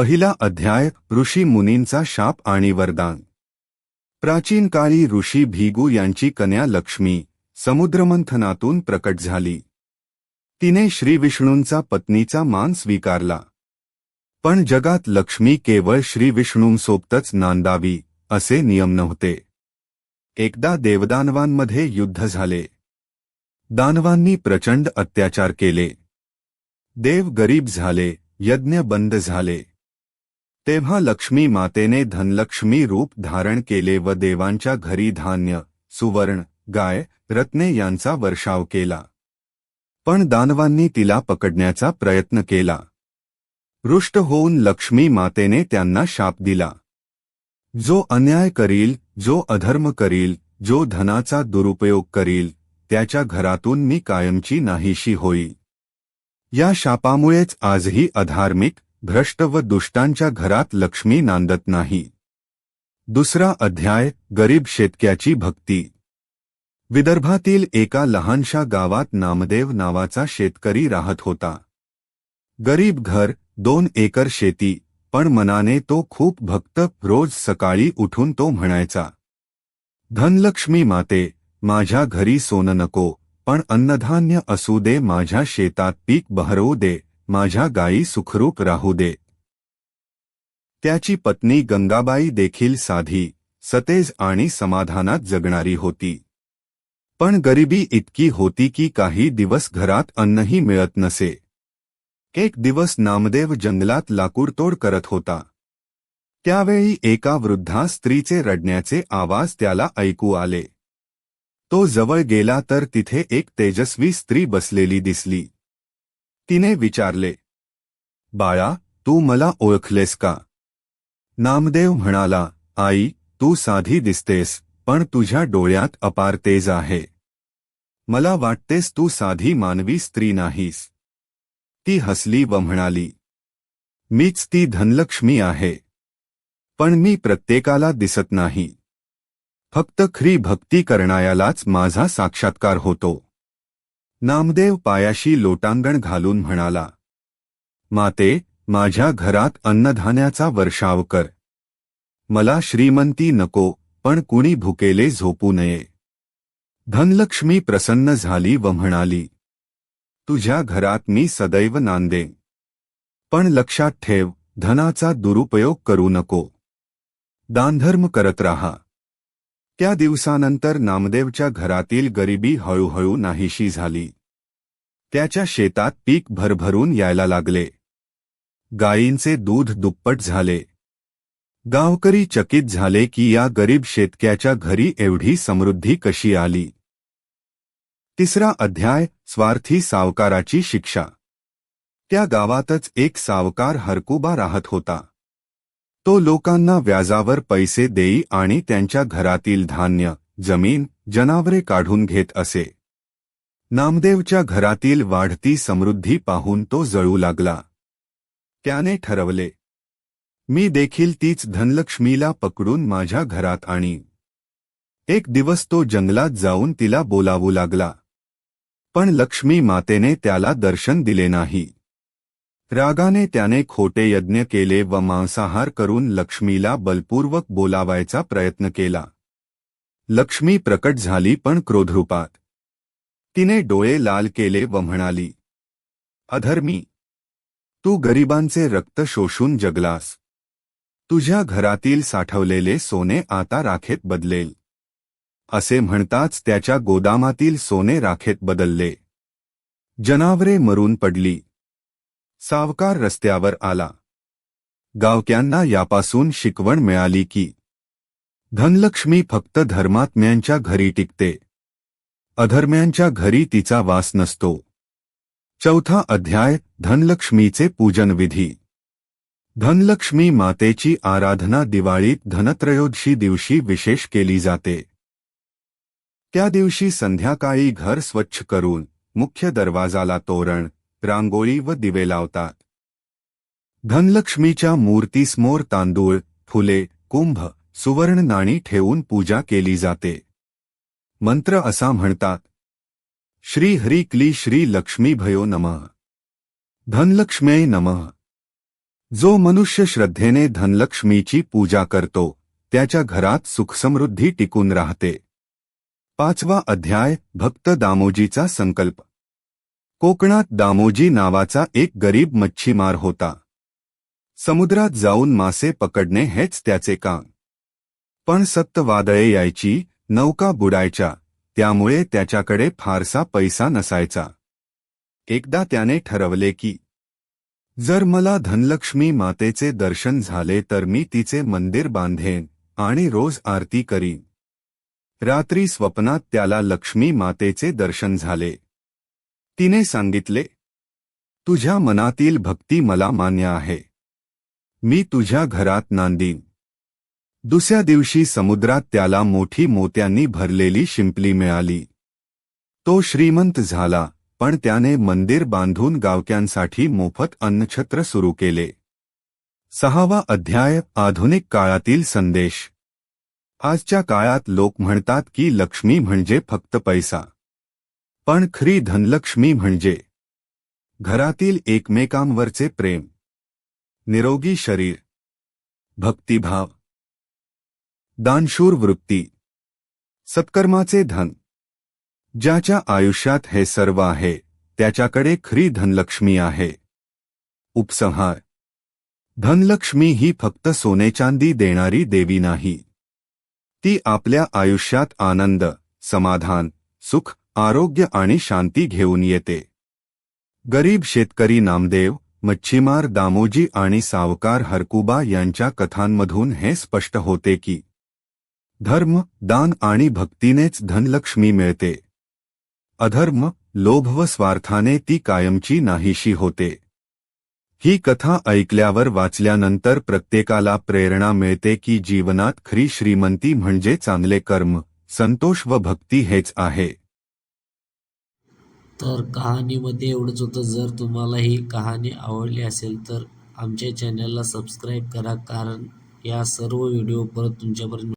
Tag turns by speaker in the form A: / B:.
A: पहिला अध्याय ऋषी मुनींचा शाप आणि वरदान. प्राचीन काळी ऋषी भिगू यांची कन्या लक्ष्मी समुद्रमंथनातून प्रकट झाली. तिने श्रीविष्णूंचा पत्नीचा मान स्वीकारला. पण जगात लक्ष्मी केवळ श्रीविष्णूंसोबतच नांदावी असे नियम नव्हते. एकदा देवदानवांमध्ये युद्ध झाले. दानवांनी प्रचंड अत्याचार केले. देव गरीब झाले यज्ञ बंद झाले. तेव्हा लक्ष्मी मातेने धनलक्ष्मी रूप धारण केले व देवांच्या घरी धान्य सुवर्ण गाय रत्ने यांचा वर्षाव केला. पण दानवांनी तिला पकडण्याचा प्रयत्न केला. रुष्ट होऊन लक्ष्मी मातेने त्यांना शाप दिला. जो अन्याय करील जो अधर्म करील जो धनाचा दुरुपयोग करील त्याच्या घरातून मी कायमची नाहीशी होईल. या शापामुळेच आजही अधार्मिक भ्रष्ट व दुष्टांच्या घरात लक्ष्मी नांदत नाही. दुसरा अध्याय गरीब शेतक्याची भक्ती. विदर्भातील एका लहानशा गावात नामदेव नावाचा शेतकरी राहत होता. गरीब घर दोन एकर शेती पण मनाने तो खूप भक्त रोज सकाळी उठून तो म्हणायचा धनलक्ष्मी माते माझ्या घरी सोनं नको पण अन्नधान्य असू दे माझ्या शेतात पीक बहरवू दे माझ्या गायी सुखरूप राहू दे. त्याची पत्नी गंगाबाई देखील साधी सतेज आणि समाधानात जगणारी होती. पण गरिबी इतकी होती की काही दिवस घरात अन्नही मिळत नसे. एक दिवस नामदेव जंगलात लाकूडतोड करत होता. त्यावेळी एका वृद्धा स्त्रीचे रडण्याचे आवाज त्याला ऐकू आले. तो जवळ गेला तर तिथे एक तेजस्वी स्त्री बसलेली दिसली. तिने विचारले बाळा तू मला ओळखलेस का? नामदेव म्हणाला आई तू साधी दिसतेस पण तुझ्या डोळ्यात अपार तेज आहे. मला वाटतेस तू साधी मानवी स्त्री नाहीस. ती हसली व म्हणाली मीच ती धनलक्ष्मी आहे पण मी प्रत्येकाला दिसत नाही. फक्त खरी भक्ती करणायालाच माझा साक्षात्कार होतो. नामदेव पायाशी लोटांगण घालून म्हणाला माते माझ्या घरात अन्नधान्याचा वर्षाव कर. मला श्रीमंती नको पण कुणी भुकेले झोपू नये धनलक्ष्मी प्रसन्न झाली व म्हणाली तुझ्या घरात मी सदैव नांदे पण लक्षात ठेव धनाचा दुरुपयोग करू नको. दानधर्म करत राहा. त्या दिवसानंतर नामदेवच्या घरातील गरिबी हळूहळू नाहीशी झाली. त्याच्या शेतात पीक भरभरून यायला लागले. गायींचे दूध दुप्पट झाले. गावकरी चकित झाले की या गरीब शेतक्याच्या घरी एवढी समृद्धी कशी आली? तिसरा अध्याय स्वार्थी सावकाराची शिक्षा. त्या गावातच एक सावकार हरकुबा राहत होता. तो लोकांना व्याजावर पैसे देई आणि त्यांच्या घरातील धान्य जमीन जनावरे काढून घेत असे. नामदेवच्या घरातील वाढती समृद्धी पाहून तो जळू लागला. त्याने ठरवले मी देखील तीच धनलक्ष्मीला पकडून माझ्या घरात आणि एक दिवस तो जंगलात जाऊन तिला बोलावू लागला. पण लक्ष्मी मातेने त्याला दर्शन दिले नाही. रागाने त्याने खोटे यज्ञ केले व मांसाहार करून लक्ष्मीला बलपूर्वक बोलावायचा प्रयत्न केला. लक्ष्मी प्रकट झाली पण क्रोधरूपात. तिने डोळे लाल केले व म्हणाली अधर्मी तू गरिबांचे रक्त शोषून जगलास. तुझ्या घरातील साठवलेले सोने आता राखेत बदलेल. असे म्हणताच त्याच्या गोदामातील सोने राखेत बदलले. जनावरे मरून पडली. सावकार रस्त्यावर आला. गावक्यांना यापासून शिकवण मिळाली की धनलक्ष्मी फक्त धर्मात्म्यांच्या घरी टिकते. अधर्म्यांच्या घरी तिचा वास नसतो. चौथा अध्याय धनलक्ष्मीचे पूजन विधी धनलक्ष्मी मातेची आराधना दिवाळीत धनत्रयोदशी दिवशी विशेष केली जाते. त्या दिवशी संध्याकाळी घर स्वच्छ करून मुख्य दरवाजाला तोरण रांगोळी व दिवे लावतात. धनलक्ष्मीच्या मूर्तीसमोर तांदूळ फुले कुंभ सुवर्ण नाणी ठेवून पूजा केली जाते. मंत्र असा म्हणतात श्री हरी क्ली श्री लक्ष्मी भयो नमः. धनलक्ष्मे नमः. जो मनुष्य श्रद्धेने धनलक्ष्मीची पूजा करतो त्याच्या घरात सुखसमृद्धी टिकून राहते. पाचवा अध्याय भक्त दामोजीचा संकल्प. कोकणात दामोजी नावाचा एक गरीब मच्छीमार होता. समुद्रात जाऊन मासे पकडणे हेच त्याचे काम. पण सक्त वादळे यायची नौका बुडायच्या त्यामुळे त्याच्याकडे फारसा पैसा नसायचा. एकदा त्याने ठरवले की जर मला धनलक्ष्मी मातेचे दर्शन झाले तर मी तिचे मंदिर बांधेन आणि रोज आरती करीन. रात्री स्वप्नात त्याला लक्ष्मी मातेचे दर्शन झाले. तिने सांगितले तुझ्या मनातील भक्ती मला मान्य आहे. मी तुझ्या घरात नांदीन. दुसऱ्या दिवशी समुद्रात त्याला मोठी मोत्यांनी भरलेली शिंपली मिळाली. तो श्रीमंत झाला पण त्याने मंदिर बांधून गावक्यांसाठी मोफत अन्नछत्र सुरू केले. सहावा अध्याय आधुनिक काळातील संदेश. आजच्या काळात लोक म्हणतात की लक्ष्मी म्हणजे फक्त पैसा. पण खरी धनलक्ष्मी म्हणजे घरातील एकमेकांवरचे प्रेम निरोगी शरीर भक्तिभाव दानशूर वृत्ती सत्कर्माचे धन. ज्याच्या आयुष्यात हे सर्व आहे त्याच्याकडे खरी धनलक्ष्मी आहे. उपसंहार. धनलक्ष्मी ही फक्त सोनेचांदी देणारी देवी नाही. ती आपल्या आयुष्यात आनंद समाधान सुख आरोग्य आणि शांती घेऊन येते. गरीब शेतकरी नामदेव मच्छीमार दामोजी आणि सावकार हरकुबा यांच्या कथांमधून हे स्पष्ट होते की धर्म दान आणि भक्तीनेच धनलक्ष्मी मिळते. अधर्म लोभ व स्वार्थाने ती कायमची नाहीशी होते. ही कथा ऐकल्यावर वाचल्यानंतर प्रत्येकाला प्रेरणा मिळते की जीवनात खरी श्रीमंती म्हणजे चांगले कर्म संतोष व भक्ती हेच आहे.
B: तर कहाणीमध्ये एवढंच होतं. जर तुम्हाला ही कहाणी आवडली असेल तर आमच्या चॅनलला सबस्क्राईब करा. कारण या सर्व व्हिडिओ परत तुमच्यापर्यंत